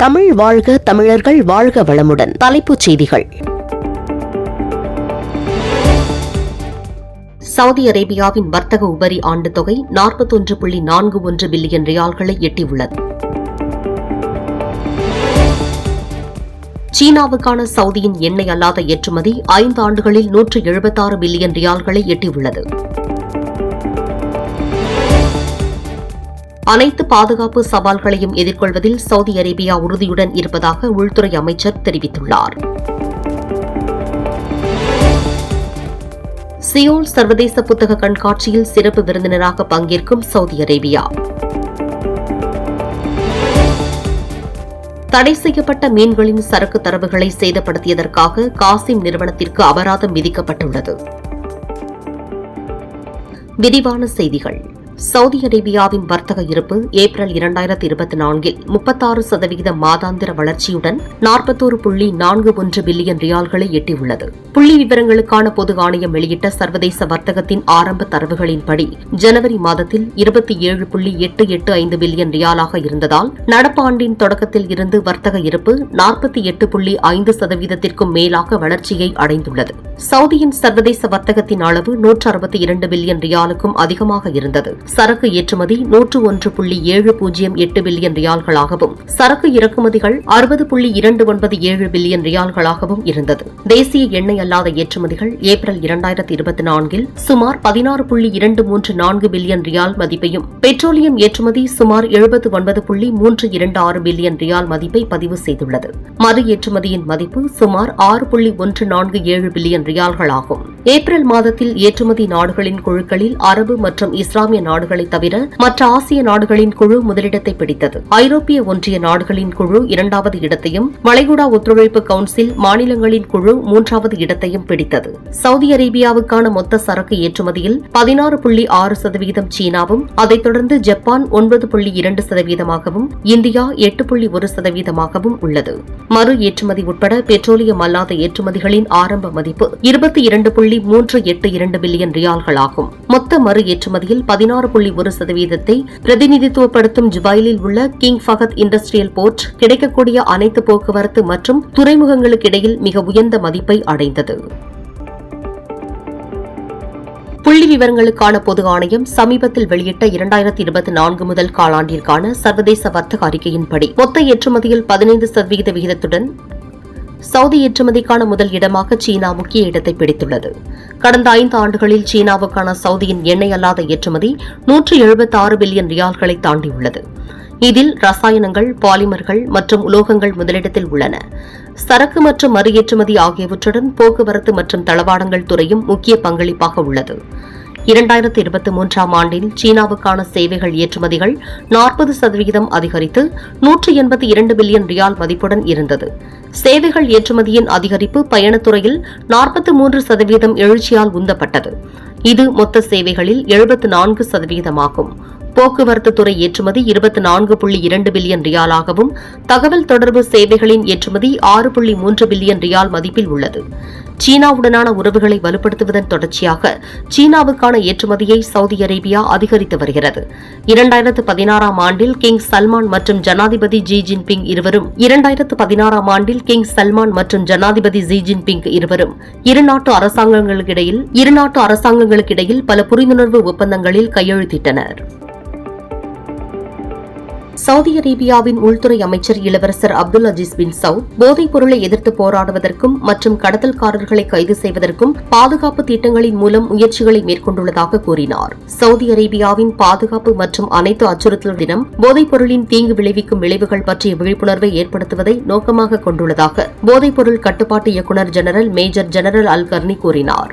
தமிழ் வாழ்க தமிழர்கள் வாழ்க வளமுடன். தலைப்புச் செய்திகள். சவுதி அரேபியாவின் வர்த்தக உபரி ஆண்டு தொகை நாற்பத்தொன்று புள்ளி நான்கு ஒன்று பில்லியன் ரியால்களை எட்டியுள்ளது. சீனாவுக்கான சவுதியின் எண்ணெய் அல்லாத ஏற்றுமதி ஐந்து ஆண்டுகளில் நூற்று எழுபத்தாறு பில்லியன் ரியால்களை எட்டியுள்ளது. அனைத்து பாதுகாப்பு சவால்களையும் எதிர்கொள்வதில் சவுதி அரேபியா உறுதியுடன் இருப்பதாக உள்துறை அமைச்சர் தெரிவித்துள்ளார். சியோல் சர்வதேச புத்தக கண்காட்சியில் சிறப்பு விருந்தினராக பங்கேற்கும் சவுதி அரேபியா. தடை செய்யப்பட்ட மீன்களின் சரக்கு தரவுகளை சேதப்படுத்தியதற்காக காசிம் நிறுவனத்திற்கு அபராதம் விதிக்கப்பட்டுள்ளது. விரிவான செய்திகள். சவுதி அரேபியாவின் வர்த்தக இருப்பு ஏப்ரல் இரண்டாயிரத்தி இருபத்தி நான்கில் முப்பத்தாறு சதவிகித மாதாந்திர வளர்ச்சியுடன் நாற்பத்தோரு புள்ளி நான்கு ஒன்று பில்லியன் ரியால்களை எட்டியுள்ளது. புள்ளி விவரங்களுக்கான பொது ஆணையம் வெளியிட்ட சர்வதேச வர்த்தகத்தின் ஆரம்ப தரவுகளின்படி ஜனவரி மாதத்தில் இருபத்தி ஏழு புள்ளி எட்டு எட்டு ஐந்து பில்லியன் ரியாலாக இருந்ததால் நடப்பாண்டின் தொடக்கத்தில் இருந்து வர்த்தக இருப்பு நாற்பத்தி எட்டு புள்ளி ஐந்து சதவீதத்திற்கும் மேலாக வளர்ச்சியை அடைந்துள்ளது. சவுதியின் சர்வதேச வர்த்தகத்தின் அளவு நூற்று அறுபத்தி இரண்டு பில்லியன் ரியாலுக்கும் அதிகமாக இருந்தது. சரக்கு ஏற்றுமதி நூற்று ஒன்று புள்ளி ஏழு பூஜ்ஜியம் எட்டு பில்லியன் ரியால்களாகவும் சரக்கு இறக்குமதிகள் அறுபது புள்ளி இரண்டு ஒன்பது ஏழு பில்லியன் ரியால்களாகவும் இருந்தது. தேசிய எண்ணெய் அல்லாத ஏற்றுமதிகள் ஏப்ரல் இரண்டாயிரத்தி இருபத்தி நான்கில் சுமார் பதினாறு புள்ளி இரண்டு மூன்று நான்கு பில்லியன் ரியால் மதிப்பையும் பெட்ரோலியம் ஏற்றுமதி சுமார் எழுபத்து ஒன்பது புள்ளி மூன்று இரண்டு ஆறு பில்லியன் ரியால் மதிப்பை பதிவு செய்துள்ளது. மறு ஏற்றுமதியின் மதிப்பு சுமார் ஆறு புள்ளி ஒன்று நான்கு ஏழு பில்லியன் ரியால்களாகும். ஏப்ரல் மாதத்தில் ஏற்றுமதி நாடுகளின் குழுக்களில் அரபு மற்றும் இஸ்லாமிய நாடுகளை தவிர மற்ற ஆசிய நாடுகளின் குழு முதலிடத்தை பிடித்தது. ஐரோப்பிய ஒன்றிய நாடுகளின் குழு இரண்டாவது இடத்தையும் வளைகுடா ஒத்துழைப்பு கவுன்சில் மாநிலங்களின் குழு மூன்றாவது இடத்தையும் பிடித்தது. சவுதி அரேபியாவுக்கான மொத்த சரக்கு ஏற்றுமதியில் பதினாறு புள்ளி ஆறு சதவீதம் சீனாவும் அதைத் தொடர்ந்து ஜப்பான் ஒன்பது புள்ளி இரண்டு சதவீதமாகவும் இந்தியா எட்டு புள்ளி ஒரு சதவீதமாகவும் உள்ளது. மறு ஏற்றுமதி உட்பட பெட்ரோலியம் அல்லாத ஏற்றுமதிகளின் ஆரம்ப மதிப்பு இருபத்தி இரண்டு புள்ளி புள்ளி மூன்று எட்டு இரண்டு பில்லியன் ரியால்களாகும். மொத்த மறு ஏற்றுமதியில் பதினாறு புள்ளி ஒரு சதவீதத்தை பிரதிநிதித்துவப்படுத்தும் ஜுபைலில் உள்ள கிங் ஃபகத் இண்டஸ்ட்ரியல் போர்ட் கிடைக்கக்கூடிய அனைத்து போக்குவரத்து மற்றும் துறைமுகங்களுக்கு இடையில் மிக உயர்ந்த மதிப்பை அடைந்தது. புள்ளி விவரங்களுக்கான பொது ஆணையம் சமீபத்தில் வெளியிட்ட இரண்டாயிரத்தி இருபத்தி நான்கு முதல் காலாண்டிற்கான சர்வதேச வர்த்தக அறிக்கையின்படி மொத்த ஏற்றுமதியில் பதினைந்து சதவீத விகிதத்துடன் சவுதி ஏற்றுமதிக்கான முதல் இடமாக சீனா முக்கிய இடத்தை பிடித்துள்ளது. கடந்த ஐந்து ஆண்டுகளில் சீனாவுக்கான சவுதியின் எண்ணெய் அல்லாத ஏற்றுமதி நூற்று எழுபத்தி ஆறு பில்லியன் ரியால்களை தாண்டியுள்ளது. இதில் ரசாயனங்கள் பாலிமர்கள் மற்றும் உலோகங்கள் முதலிடத்தில் உள்ளன. சரக்கு மற்றும் மறு ஏற்றுமதி ஆகியவற்றுடன் போக்குவரத்து மற்றும் தளவாடங்கள் துறையும் முக்கிய பங்களிப்பாக உள்ளது. இரண்டாயிரத்தி இருபத்தி மூன்றாம் ஆண்டில் சீனாவுக்கான சேவைகள் ஏற்றுமதிகள் நாற்பது சதவிகிதம் அதிகரித்து நூற்று எண்பத்தி இரண்டு பில்லியன் ரியால் மதிப்புடன் இருந்தது. சேவைகள் ஏற்றுமதியின் அதிகரிப்பு பயணத்துறையில் நாற்பத்தி மூன்று சதவீதம் எழுச்சியால் உந்தப்பட்டது. இது மொத்த சேவைகளில் எழுபத்து நான்கு சதவீதமாகும் போக்குவரத்து துறை ஏற்றுமதி இருபத்தி நான்கு புள்ளி இரண்டு பில்லியன் ரியாலாகவும் தகவல் தொடர்பு சேவைகளின் ஏற்றுமதி ஆறு புள்ளி மூன்று பில்லியன் ரியால் மதிப்பில் உள்ளது. சீனாவுடனான உறவுகளை வலுப்படுத்துவதன் தொடர்ச்சியாக சீனாவுக்கான ஏற்றுமதியை சவுதி அரேபியா அதிகரித்து வருகிறது. இரண்டாயிரத்து பதினாறாம் ஆண்டில் கிங் சல்மான் மற்றும் ஜனாதிபதி ஜி ஜின்பிங் இருவரும் இரண்டாயிரத்து பதினாறாம் ஆண்டில் கிங் சல்மான் மற்றும் ஜனாதிபதி ஜி ஜின்பிங் இருவரும் இருநாட்டு அரசாங்கங்களுக்கிடையில் இருநாட்டு அரசாங்கங்களுக்கிடையில் பல புரிந்துணர்வு ஒப்பந்தங்களில் கையெழுத்திட்டனர். சவுதி அரேபியாவின் உள்துறை அமைச்சர் இளவரசர் அப்துல் அஜீஸ் பின் சவுத் போதைப் பொருளை எதிர்த்து போராடுவதற்கும் மற்றும் கடத்தல்காரர்களை கைது செய்வதற்கும் பாதுகாப்பு திட்டங்களின் மூலம் முயற்சிகளை மேற்கொண்டுள்ளதாக கூறினார். சவுதி அரேபியாவின் பாதுகாப்பு மற்றும் அனைத்து அச்சுறுத்தல் தினம் போதைப் பொருளின் தீங்கு விளைவிக்கும் விளைவுகள் பற்றிய விழிப்புணர்வை ஏற்படுத்துவதை நோக்கமாக கொண்டுள்ளதாக போதைப் பொருள் கட்டுப்பாட்டு இயக்குநர் general Major General Al Qarni கூறினார்.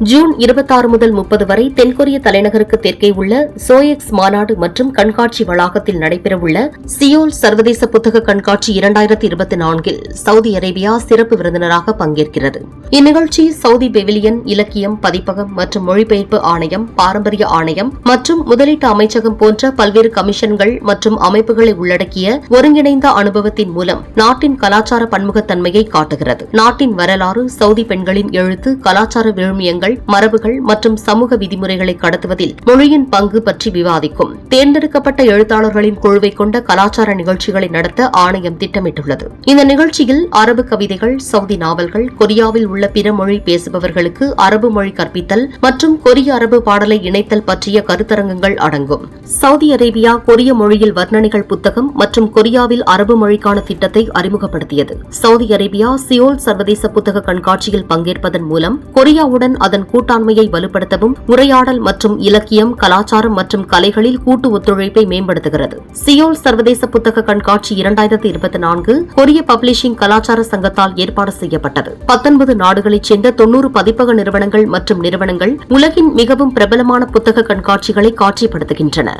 ஜூன் இருபத்தாறு முதல் முப்பது வரை தென்கொரிய தலைநகருக்கு தெற்கே உள்ள சோயெக்ஸ் மாநாடு மற்றும் கண்காட்சி வளாகத்தில் நடைபெறவுள்ள சியோல் சர்வதேச புத்தக கண்காட்சி இரண்டாயிரத்தி இருபத்தி நான்கில் சவுதி அரேபியா சிறப்பு விருந்தினராக பங்கேற்கிறது. இந்நிகழ்ச்சி சவுதி பெவிலியன் இலக்கியம் பதிப்பகம் மற்றும் மொழிபெயர்ப்பு ஆணையம் பாரம்பரிய ஆணையம் மற்றும் முதலீட்டு அமைச்சகம் போன்ற பல்வேறு கமிஷன்கள் மற்றும் அமைப்புகளை உள்ளடக்கிய ஒருங்கிணைந்த அனுபவத்தின் மூலம் நாட்டின் கலாச்சார பன்முகத்தன்மையை காட்டுகிறது. நாட்டின் வரலாறு சவுதி பெண்களின் எழுத்து கலாச்சார விழுமியங்கள் பழக்கவழக்கங்கள் மரபுகள் மற்றும் சமூக விதிமுறைகளை கடத்துவதில் மொழியின் பங்கு பற்றி விவாதிக்கும். தேர்ந்தெடுக்கப்பட்ட எழுத்தாளர்களின் குழுவை கொண்ட கலாச்சார நிகழ்ச்சிகளை நடத்த ஆணையம் திட்டமிட்டுள்ளது. இந்த நிகழ்ச்சியில் அரபு கவிதைகள் சவுதி நாவல்கள் கொரியாவில் உள்ள பிற மொழி பேசுபவர்களுக்கு அரபு மொழி கற்பித்தல் மற்றும் கொரிய அரபு பாடலை இணைத்தல் பற்றிய கருத்தரங்குகள் அடங்கும். சவுதி அரேபியா கொரிய மொழியில் வர்ணனைகள் புத்தகம் மற்றும் கொரியாவில் அரபு மொழிக்கான திட்டத்தை அறிமுகப்படுத்தியது. சவுதி அரேபியா சியோல் சர்வதேச புத்தக கண்காட்சியில் பங்கேற்பதன் மூலம் கொரியாவுடன் அதன் கூட்டாண்மையை வலுப்படுத்தவும் உரையாடல் மற்றும் இலக்கியம் கலாச்சாரம் மற்றும் கலைகளில் கூட்டு ஒத்துழைப்பை மேம்படுத்துகிறது. சியோல் சர்வதேச புத்தக கண்காட்சி இரண்டாயிரத்தி இருபத்தி நான்கு கொரிய பப்ளிஷிங் கலாச்சார சங்கத்தால் ஏற்பாடு செய்யப்பட்டது. பத்தொன்பது நாடுகளைச் சேர்ந்த தொன்னூறு பதிப்பக நிறுவனங்கள் மற்றும் நிறுவனங்கள் உலகின் மிகவும் பிரபலமான புத்தக கண்காட்சிகளை காட்சிப்படுத்துகின்றன.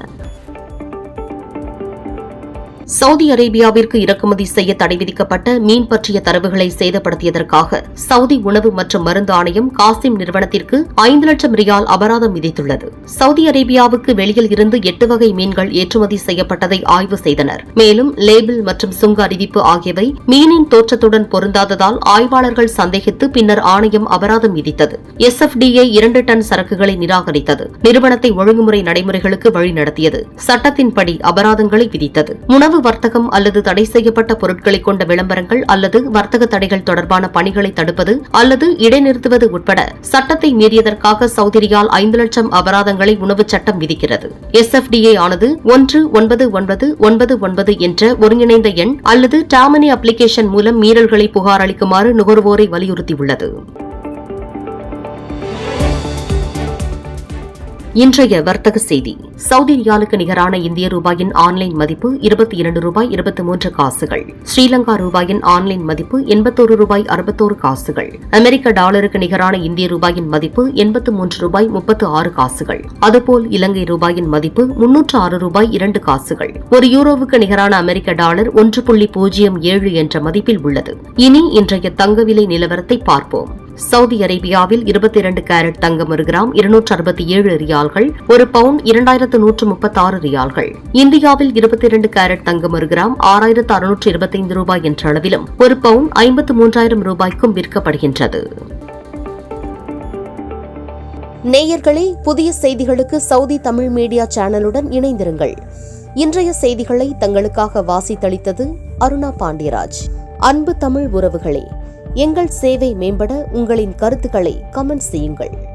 சவுதி அரேபியாவிற்கு இறக்குமதி செய்ய தடை விதிக்கப்பட்ட மீன் பற்றிய தரவுகளை சேதப்படுத்தியதற்காக சவுதி உணவு மற்றும் மருந்து ஆணையம் காசிம் நிறுவனத்திற்கு ஐந்து லட்சம் ரியால் அபராதம் விதித்துள்ளது. சவுதி அரேபியாவுக்கு வெளியில் இருந்து எட்டு வகை மீன்கள் ஏற்றுமதி செய்யப்பட்டதை ஆய்வு செய்தனர். மேலும் லேபிள் மற்றும் சுங்க அறிவிப்பு ஆகியவை மீனின் தோற்றத்துடன் பொருந்தாததால் ஆய்வாளர்கள் சந்தேகித்து பின்னர் ஆணையம் அபராதம் விதித்தது. எஸ் எஃப் டிஏ இரண்டு டன் சரக்குகளை நிராகரித்தது. நிறுவனத்தை ஒழுங்குமுறை நடைமுறைகளுக்கு வழிநடத்தியது. சட்டத்தின்படி அபராதங்களை விதித்தது. உணவு வர்த்தகம் அல்லது தடை செய்யப்பட்ட பொருட்களை கொண்ட விளம்பரங்கள் அல்லது வர்த்தக தடைகள் தொடர்பான பணிகளை தடுப்பது அல்லது இடைநிறுத்துவது உட்பட சட்டத்தை மீறியதற்காக சௌதரியால் ஐந்து லட்சம் அபராதங்களை உணவுச் சட்டம் விதிக்கிறது. எஸ் எஸ்எஃப்டிஏ ஆனது ஒன்று ஒன்பது ஒன்பது ஒன்பது ஒன்பது என்ற ஒருங்கிணைந்த எண் அல்லது டாமனி அப்ளிகேஷன் மூலம் மீறல்களை புகார் அளிக்குமாறு நுகர்வோரை வலியுறுத்தியுள்ளது. இன்றைய வர்த்தக செய்தி. சவுதி ரியாலுக்கு நிகரான இந்திய ரூபாயின் ஆன்லைன் மதிப்பு இருபத்தி இரண்டு ரூபாய் இருபத்தி மூன்று காசுகள். ஸ்ரீலங்கா ரூபாயின் ஆன்லைன் மதிப்பு எண்பத்தோரு ரூபாய் அறுபத்தோரு காசுகள். அமெரிக்க டாலருக்கு நிகரான இந்திய ரூபாயின் மதிப்பு எண்பத்து மூன்று ரூபாய் முப்பத்து ஆறு காசுகள். அதுபோல் இலங்கை ரூபாயின் மதிப்பு முன்னூற்று ஆறு ரூபாய் இரண்டு காசுகள். ஒரு யூரோவுக்கு நிகரான அமெரிக்க டாலர் ஒன்று புள்ளி பூஜ்ஜியம் ஏழு என்ற மதிப்பில் உள்ளது. இனி இன்றைய தங்க விலை நிலவரத்தை பார்ப்போம். சவுதி அரேபியாவில் இருபத்தி இரண்டு கேரட் தங்கம் ஒரு கிராம் இருநூற்று அறுபத்தி ஏழு ரியால் ரியால்கள் ஒரு பவுன் இரண்டாயிரத்து நூற்று முப்பத்தாறு ரியால்கள். இந்தியாவில் இருபத்தி இரண்டு கேரட் தங்கம் ஒரு கிராம் ஆறாயிரத்து அறுநூற்று இருபத்தைந்து ரூபாய் என்ற அளவிலும் ஒரு பவுன் ஐம்பத்து மூன்றாயிரம் ரூபாய்க்கும் விற்கப்படுகின்றது. நேயர்களே புதிய செய்திகளுக்கு சவுதி தமிழ் மீடியா சேனலுடன் இணைந்திருங்கள். இன்றைய செய்திகளை தங்களுக்காக வாசித்தளித்தது அருணா பாண்டியராஜ். அன்பு தமிழ் உறவுகளே எங்கள் சேவை மேம்பட உங்களின் கருத்துக்களை கமெண்ட் செய்யுங்கள்.